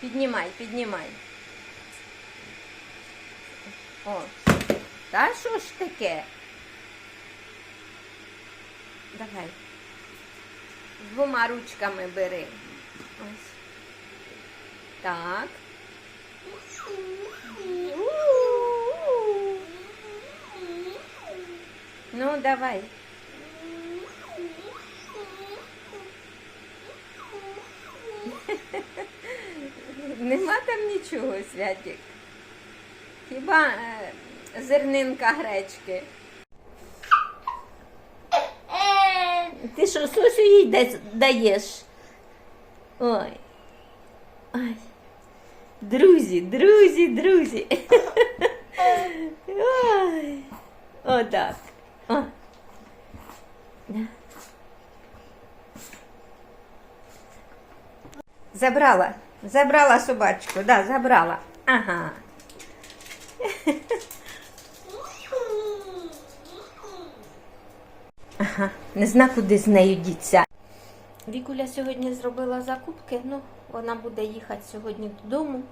Піднімай, піднімай. О. Та що ж таке? Давай. Двома ручками бери. Ось. Так. Ну, давай. Нема там нічого, Святік. Хіба е, зернинка гречки. Ти що, Сосю їй да- даєш? Ой. Ой. Друзі, друзі, друзі. Ой. Отак. О. Забрала. Забрала собачку, да, забрала. Ага. Ага, не зна, куди з нею діться. Вікуля сьогодні зробила закупки, ну, вона буде їхати сьогодні додому.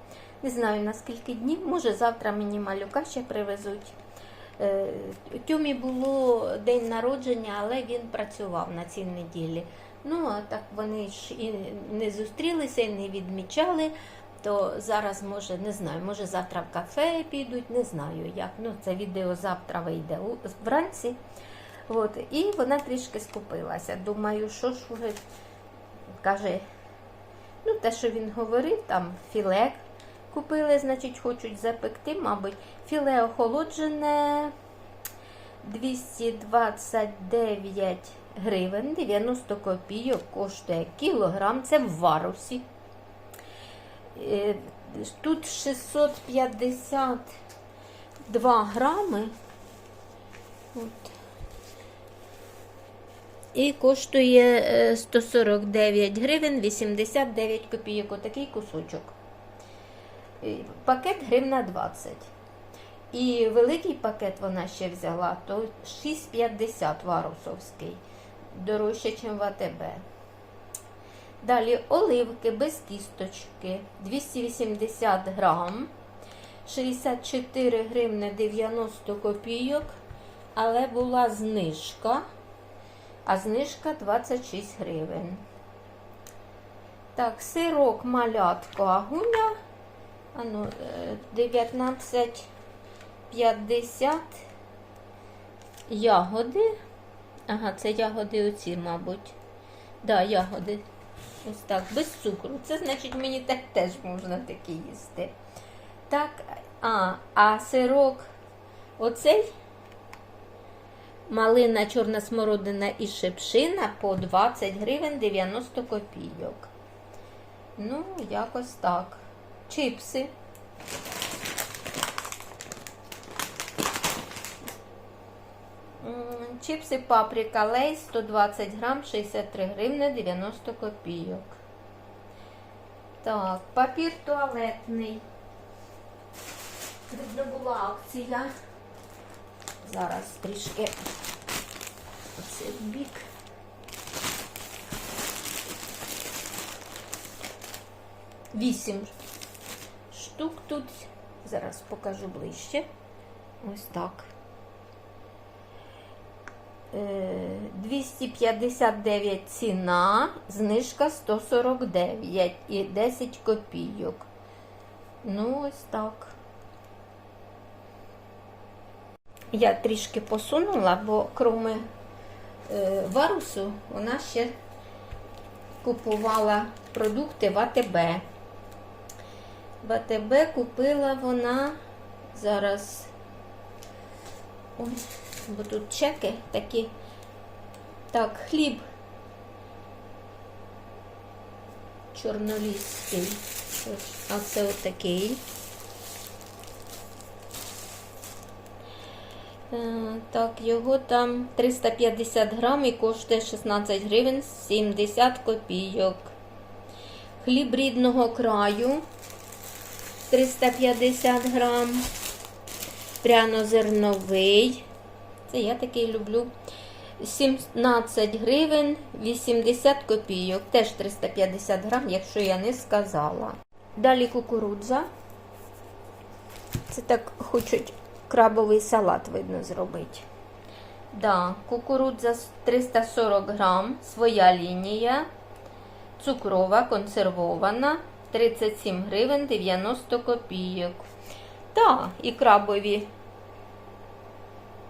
Не знаю на скільки днів, може завтра мені малюка ще привезуть. Е, Тьомі було день народження, але він працював на цій неділі. Ну, а так вони ж і не зустрілися, і не відмічали. То зараз, може, не знаю, може завтра в кафе підуть, не знаю як. Ну, це відео завтра вийде вранці. От, і вона трішки скупилася. Думаю, що ж ви каже, ну те, що він говорив, там філе купили, значить, хочуть запекти, мабуть. Філе охолоджене 229 гривень, 90 копійок коштує кілограм, це в варусі. Е, Тут 652 грами. От. І коштує е, 149 гривень 89 копійок. Отакий кусочок. Пакет гривна 20. І великий пакет вона ще взяла, то 6,50 варусовський. Дорожче, ніж в АТБ. Далі оливки без кісточки 280 грам, 64 гривни 90 копійок, але була знижка, а знижка 26 гривень. Так, сирок малятко агуня, ану, е, 19,50 ягоди. Ага, це ягоди оці, мабуть. Да, ягоди. Ось так, без цукру. Це значить мені так теж можна такі їсти. Так, а, а сирок оцей малина, чорна смородина і шипшина по 20 гривень 90 копійок. Ну, якось так. Чипси. Чипси паприка лейс 120 грам 63 гривни 90 копійок. Так, папір туалетний. Видно була акція. Зараз трішки оце в бік. Вісім штук тут. Зараз покажу ближче. Ось так. Е, 259 ціна, знижка 149 і 10 копійок. Ну, ось так. Я трішки посунула, бо кроме е, варусу, вона ще купувала продукти в АТБ. В АТБ купила вона зараз. Ой, бо тут чеки такі. Так, хліб чорноліський. Ось, А це отакий. Е, Так, його там 350 грам і коштує 16 гривень 70 копійок. Хліб рідного краю 350 грам. Прянозерновий. Це я такий люблю. 17 гривень 80 копійок. Теж 350 грам, якщо я не сказала. Далі кукурудза. Це так хочуть крабовий салат, видно, зробити. Да, кукурудза 340 грам, своя лінія, цукрова, консервована, 37 гривень 90 копійок. Так, і крабові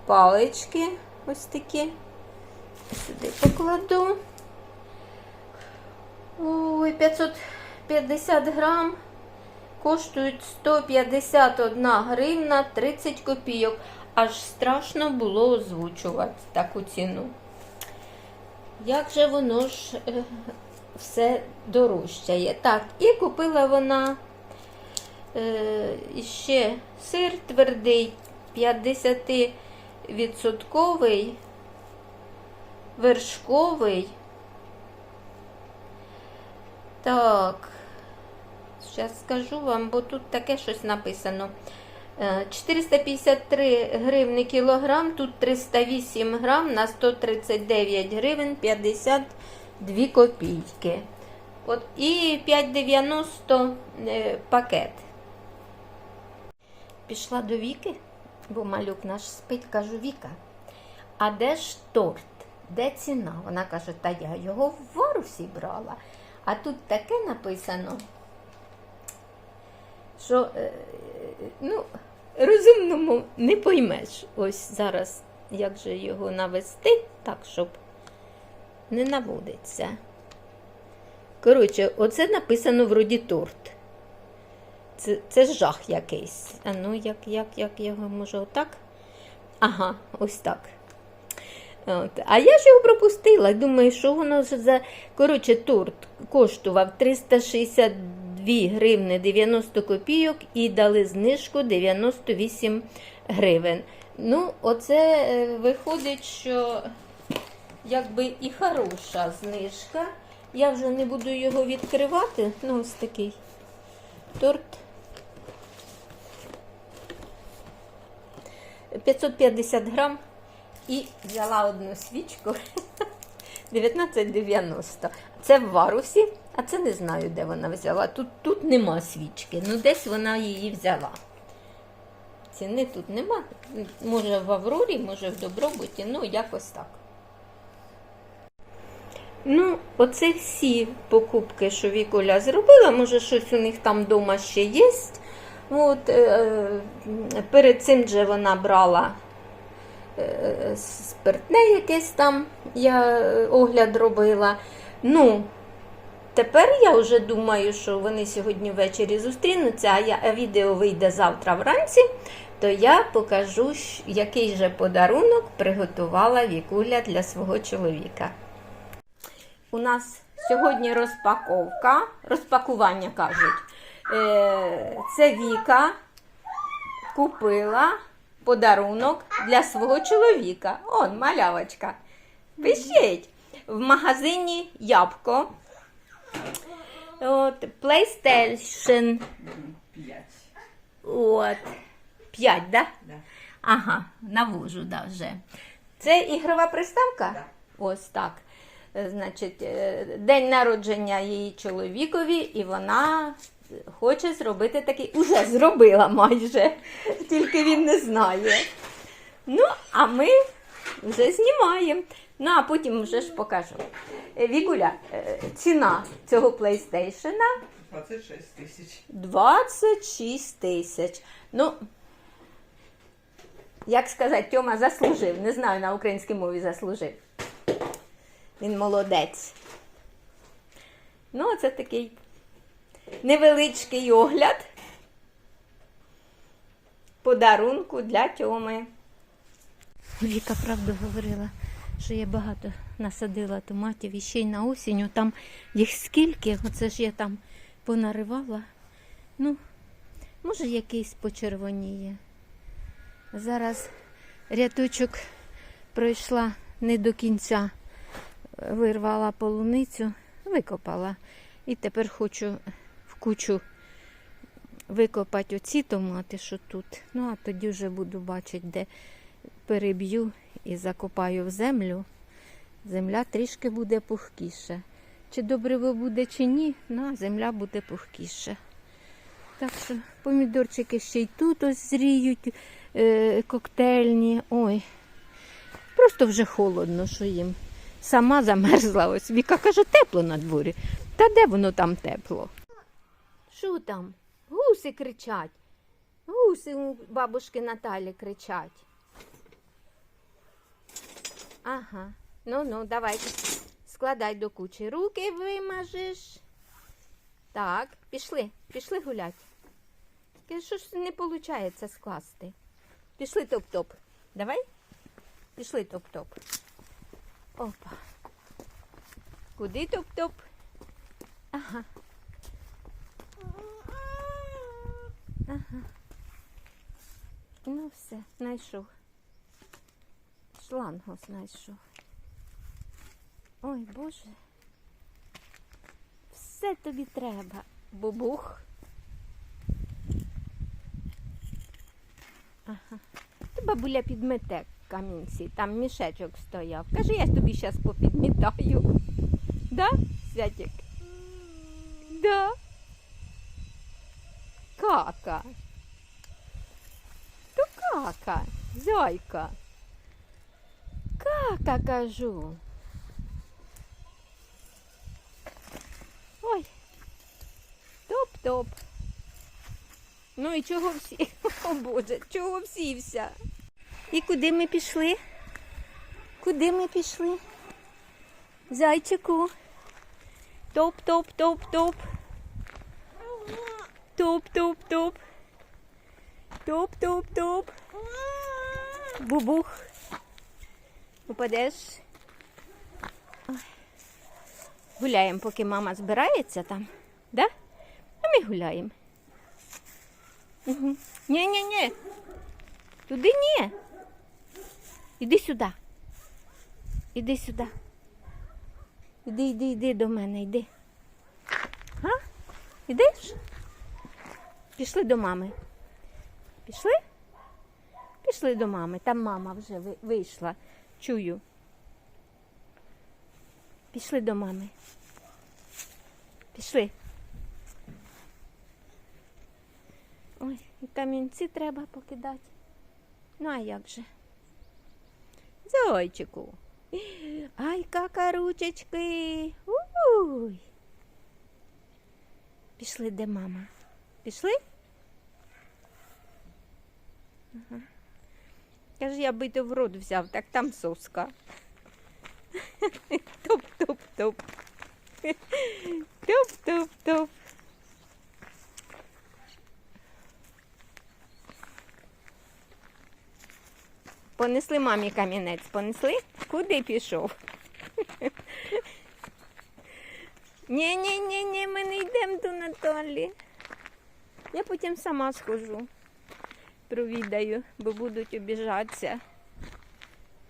палички ось такі. Сюди покладу. Ой, 550 грам. Коштують 151 гривна 30 копійок. Аж страшно було озвучувати таку ціну. Як же воно ж е, все дорожчає? Так, і купила вона е, ще сир твердий, 50% вершковий. Так, зараз скажу вам, бо тут таке щось написано. Е, 453 гривни кілограм, тут 308 грам на 139 гривень 52 копійки. От, і 5,90 е, пакет. Пішла до Віки, бо малюк наш спить, кажу, Віка, а де ж торт? Де ціна? Вона каже, та я його в Варусі брала. А тут таке написано, що е, ну, розумному не поймеш. Ось зараз як же його навести, так, щоб не наводиться. Коротше, оце написано вроді торт. Це, це жах якийсь. А ну, як, як, як його може отак? Ага, ось так. От. А я ж його пропустила. Думаю, що воно ж за. Коротше, торт коштував 362 гривни 90 копійок і дали знижку 98 гривень. Ну, оце е, виходить, що якби і хороша знижка. Я вже не буду його відкривати. Ну, ось такий торт. 550 грам і взяла одну свічку 19,90. Це в варусі, а це не знаю, де вона взяла. Тут, тут нема свічки, ну десь вона її взяла. Ціни тут нема. Може в Аврорі, може в Добробуті, ну якось так. Ну, оце всі покупки, що Вікуля зробила. Може, щось у них там вдома ще є. От, е, перед цим же вона брала е, спиртне якесь там, я е, огляд робила. Ну, тепер я вже думаю, що вони сьогодні ввечері зустрінуться, а, я, відео вийде завтра вранці, то я покажу, який же подарунок приготувала Вікуля для свого чоловіка. У нас сьогодні розпаковка, розпакування кажуть. Е, Це Віка купила подарунок для свого чоловіка. Он, малявочка. Пишіть. В магазині Ябко. От, PlayStation. П'ять. От. 5, да? Да. Ага, навожу, да, вже. Це ігрова приставка? Да. Ось так. Значить, е, день народження її чоловікові, і вона хоче зробити такий. Уже зробила майже, тільки він не знає. Ну, а ми вже знімаємо. Ну, а потім вже ж покажу. Е, Вікуля, е, ціна цього PlayStation 26 тисяч. 26 тисяч. Ну, як сказати, Тьома заслужив. Не знаю, на українській мові заслужив. Він молодець. Ну, це такий невеличкий огляд подарунку для Тьоми. Віка правду говорила, що я багато насадила томатів і ще й на осінь. Там їх скільки, оце ж я там понаривала. Ну, може, якийсь почервоніє. Зараз ряточок пройшла не до кінця, вирвала полуницю, викопала. І тепер хочу кучу викопати оці томати, що тут. Ну, а тоді вже буду бачити, де переб'ю і закопаю в землю. Земля трішки буде пухкіше. Чи добриво буде, чи ні, ну, а земля буде пухкіше. Так що помідорчики ще й тут ось зріють, е, коктейльні. Ой. Просто вже холодно, що їм. Сама замерзла ось. Віка каже, тепло на дворі. Та де воно там тепло? Що там? Гуси кричать. Гуси у бабушки Наталі кричать. Ага. Ну ну, давай. Складай до кучі. Руки вимажеш. Так, пішли, пішли гулять. Що ж не виходить скласти? Пішли топ-топ. Давай? Пішли топ-топ. Опа. Куди топ-топ? Ага. Ага. Ну все, знайшов. Шлангу знайшов. Ой, Боже. Все тобі треба, бубух. Ага. Ти бабуля підмете камінці, там мішечок стояв. Каже, я тобі зараз попідмітаю. Да, Святик? Да. Кака. То кака, зайка. Кака, кажу. Ой. Топ-топ. Ну і чого всі? О Боже, чого всівся? І куди ми пішли? Куди ми пішли? Зайчику. Топ-топ-топ-топ. Топ-топ-топ. Топ-топ-топ. Бубух. Упадеш. Гуляємо, поки мама збирається там. Да? А ми гуляємо. Угу. Ні-ні-ні. Туди ні. Іди сюди. Іди сюди. Іди, іди, іди до мене, йди. А? Ідеш? Пішли до мами. Пішли? Пішли до мами. Там мама вже вийшла. Чую. Пішли до мами. Пішли. Ой, і камінці треба покидати. Ну, а як же? Зойчику. Ай, какаручечки. Уй. Пішли, де мама? Пішли? Ага. Каже, я би то в рот взяв, так там соска. Топ-топ-топ. Топ-топ-топ. Понесли мамі камінець, понесли? Куди пішов? Ні, ні, ні, ні, ми не йдемо до Наталі. Я потім сама схожу, провідаю, бо будуть обіжатися.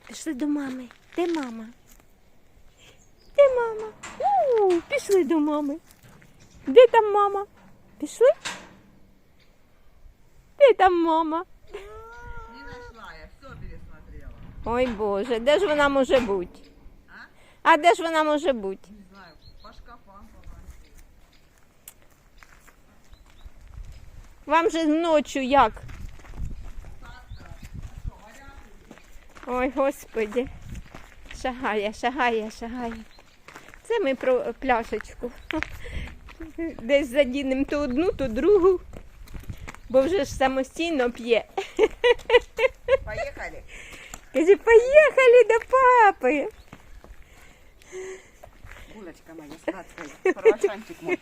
Пішли до мами. Де мама? Де мама? У, пішли до мами. Де там мама? Пішли? Де там мама? Не нашла я, все пересмотрела. Ой Боже, де ж вона може бути? А? А де ж вона може бути? Не знаю, по шкафам по Вам же ночі як? Ой, господи. Шагає, шагає, шагає. Це ми про пляшечку. Десь задінемо то одну, то другу. Бо вже ж самостійно п'є. Поехали. Каже, поїхали до папи. Булочка моя сладкая. Круассанчик мой.